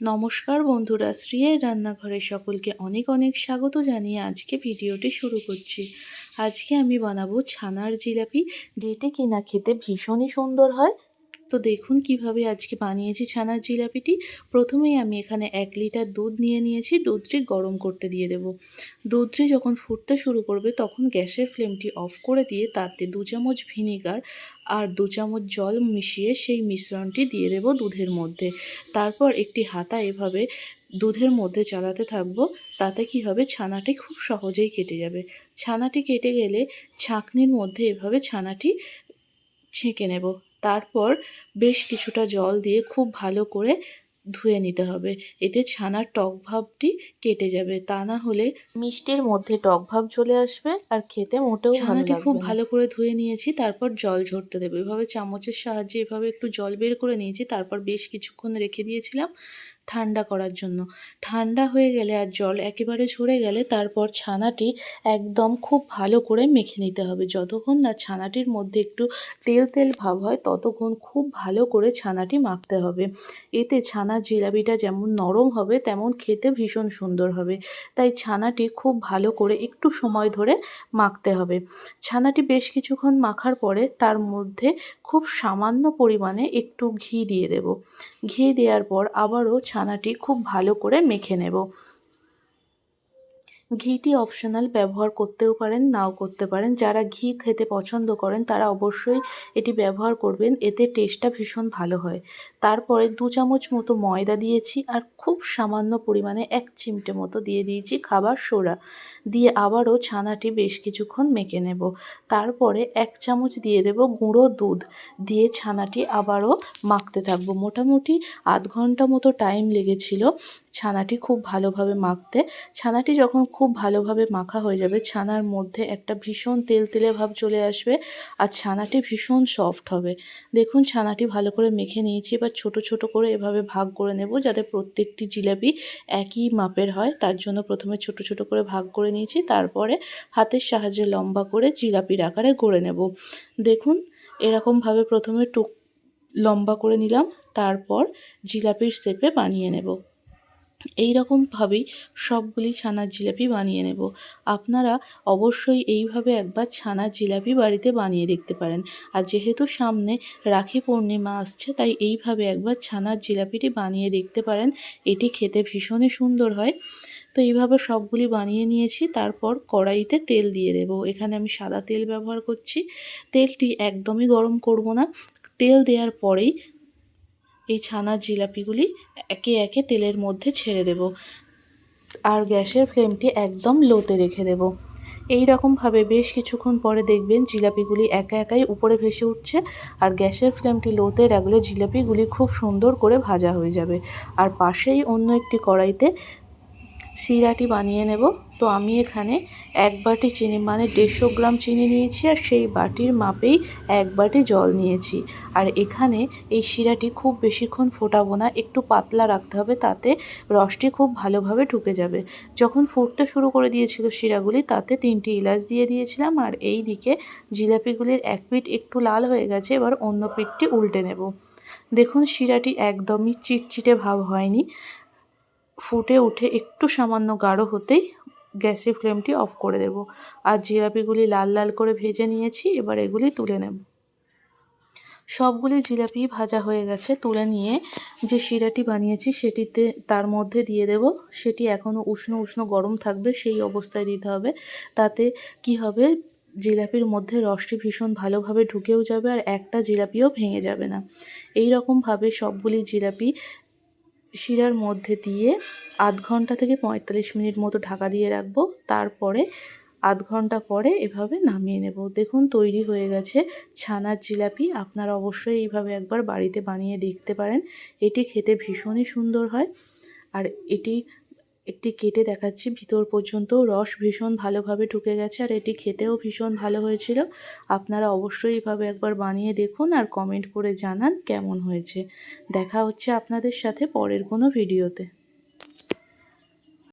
নমস্কার বন্ধুরা শ্রীয়ের রান্নাঘরে সকলকে অনেক অনেক স্বাগত জানিয়ে আজকে ভিডিওটি শুরু করছি। আজকে আমি বানাবো ছানার জিলাপি, যেটি কিনা খেতে ভীষণই সুন্দর হয়। তো দেখুন কীভাবে আজকে বানিয়েছি ছানার জিলাপিটি। প্রথমেই আমি এখানে এক লিটার দুধ নিয়ে নিয়েছি, দুধটি গরম করতে দিয়ে দেব। দুধটি যখন ফুটতে শুরু করবে তখন গ্যাসের ফ্লেমটি অফ করে দিয়ে তাতে দু চামচ ভিনিগার আর দু চামচ জল মিশিয়ে সেই মিশ্রণটি দিয়ে দেব দুধের মধ্যে। তারপর একটি হাতা এভাবে দুধের মধ্যে চালাতে থাকব, তাতে কি হবে ছানাটি খুব সহজেই কেটে যাবে। ছানাটি কেটে গেলে ছাঁকনির মধ্যে এভাবে ছানাটি ছেঁকে নেব। তারপর বেশ কিছুটা জল দিয়ে খুব ভালো করে ধুয়ে নিতে হবে। এতে ছানার টক ভাবটি কেটে যাবে। তা না হলে মিষ্টির মধ্যে টক ভাব চলে আসবে আর খেতে মোটেও ছানাটি খুব ভালো করে ধুয়ে নিয়েছি তারপর জল ঝরতে দেবো। এভাবে চামচের সাহায্যে এভাবে একটু জল বের করে নিয়েছি তারপর বেশ কিছুক্ষণ রেখে দিয়েছিলাম। ঠান্ডা করার জন্য। ঠান্ডা হয়ে গেলে আর জল একেবারে ঝরে গেলে তারপর ছানাটি একদম খুব ভালো করে মেখে নিতে হবে। যতক্ষণ না ছানাটির মধ্যে একটু তেল তেল ভাব হয়, ততক্ষণ খুব ভালো করে ছানাটি মাখতে হবে। এতে ছানার জিলাপিটা যেমন নরম হবে, তেমন খেতে ভীষণ সুন্দর হবে। তাই ছানাটি খুব ভালো করে একটু সময় ধরে মাখতে হবে। ছানাটি বেশ কিছুক্ষণ মাখার পরে তার মধ্যে খুব সামান্য পরিমাণে একটু ঘি দিয়ে দেব। ঘি দেওয়ার পর আবারও ছানাটি খুব ভালো করে মেখে নেব। ঘিটি অপশনাল ব্যবহার করতেও পারেন, নাও করতে পারেন। যারা ঘি খেতে পছন্দ করেন, তারা অবশ্যই এটি ব্যবহার করবেন। এতে টেস্টটা ভীষণ ভালো হয়। তারপরে দু চামচ মতো ময়দা দিয়েছি আর খুব সামান্য পরিমাণে এক চিমটে মতো দিয়ে দিয়েছি খাবার সোডা। দিয়ে আবারও ছানাটি বেশ কিছুক্ষণ মেখে নেব। তারপরে এক চামচ দিয়ে দেব গুঁড়ো দুধ। দিয়ে ছানাটি আবারও মাখতে থাকব। মোটামুটি আধ ঘণ্টা মতো টাইম লেগেছিল। ছানাটি খুব ভালোভাবে মাখতে। ছানাটি যখন খুব ভালোভাবে মাখা হয়ে যাবে, ছানার মধ্যে একটা ভীষণ তেল তেলে ভাব চলে আসবে আর ছানাটি ভীষণ সফট হবে। দেখুন, ছানাটি ভালো করে মেখে নিয়েছি, এবার ছোট ছোট করে এভাবে ভাগ করে নেব যাতে প্রত্যেকটি জিলাপি একই মাপের হয়। তার জন্য প্রথমে ছোট ছোট করে ভাগ করে নিয়েছি, তারপরে হাতের সাহায্যে লম্বা করে জিলাপির আকারে গড়ে নেব। দেখুন, এরকমভাবে প্রথমে টুক লম্বা করে নিলাম, তারপর জিলাপির শেপে বানিয়ে নেব। এই রকমভাবেই সবগুলি ছানার জিলাপি বানিয়ে নেব। আপনারা অবশ্যই এইভাবে একবার ছানার জিলাপি বাড়িতে বানিয়ে দেখতে পারেন। আর যেহেতু সামনে রাখি পূর্ণিমা আসছে, তাই এইভাবে একবার ছানার জিলাপিটি বানিয়ে দেখতে পারেন। এটি খেতে ভীষণই সুন্দর হয়। তো এইভাবে সবগুলি বানিয়ে নিয়েছি, তারপর কড়াইতে তেল দিয়ে দেব। এখানে আমি সাদা তেল ব্যবহার করছি। তেলটি একদমই গরম করব না। তেল দেওয়ার পরেই এই ছানার জিলাপিগুলি একে একে তেলের মধ্যে ছেড়ে দেব আর গ্যাসের ফ্লেমটি একদম লোতে রেখে দেব। এই রকমভাবে বেশ কিছুক্ষণ পরে দেখবেন জিলাপিগুলি একা একাই উপরে ভেসে উঠছে আর গ্যাসের ফ্লেমটি লোতে রাখলে জিলাপিগুলি খুব সুন্দর করে ভাজা হয়ে যাবে। আর পাশেই অন্য একটি কড়াইতে শিরাটি বানিয়ে নেব। তো আমি এখানে এক বাটি চিনি মানে দেড়শো গ্রাম চিনি নিয়েছি আর সেই বাটির মাপেই এক বাটি জল নিয়েছি। আর এখানে এই শিরাটি খুব বেশিক্ষণ ফোটাবো না, একটু পাতলা রাখতে হবে তাতে রসটি খুব ভালোভাবে ঢুকে যাবে। যখন ফুটতে শুরু করে দিয়েছিল শিরাগুলি তাতে তিনটি ইলাচ দিয়ে দিয়েছিলাম আর এই দিকে জিলাপিগুলির এক পিঠ একটু লাল হয়ে গেছে, এবার অন্য পিঠটি উল্টে নেব। দেখুন শিরাটি একদমই চিটচিটে ভাব হয়নি। ফুটে উঠে একটু সামান্য গাঢ় হতেই গ্যাসের ফ্লেমটি অফ করে দেব। আর জিলাপিগুলি লাল লাল করে ভেজে নিয়েছি, এবার এগুলি তুলে নেব। সবগুলি জিলাপি ভাজা হয়ে গেছে, তুলে নিয়ে যে শিরাটি বানিয়েছি সেটিতে তার মধ্যে দিয়ে দেব। সেটি এখনও উষ্ণ উষ্ণ গরম থাকবে, সেই অবস্থায় দিতে হবে। তাতে কি হবে, জিলাপির মধ্যে রসটি ভীষণ ভালোভাবে ঢুকেও যাবে আর একটা জিলাপিও ভেঙে যাবে না। এই রকমভাবে সবগুলি জিলাপি শিরার মধ্যে দিয়ে আধ ঘণ্টা থেকে পঁয়তাল্লিশ মিনিট মতো ঢাকা দিয়ে রাখব। তারপরে আধ ঘণ্টা পরে এভাবে নামিয়ে নেব। দেখুন, তৈরি হয়ে গেছে ছানার জিলাপি। আপনারা অবশ্যই এইভাবে একবার বাড়িতে বানিয়ে দেখতে পারেন। এটি খেতে ভীষণই সুন্দর হয়। আর এটি একটি কেটে দেখাচ্ছি। ভিতর পর্যন্ত রস ভীষণ ভালোভাবে ঢুকে গেছে আর এটি খেতেও ভীষণ ভালো হয়েছিল। আপনারা অবশ্যই এভাবে একবার বানিয়ে দেখুন আর কমেন্ট করে জানান কেমন হয়েছে। দেখা হচ্ছে আপনাদের সাথে পরের কোনো ভিডিওতে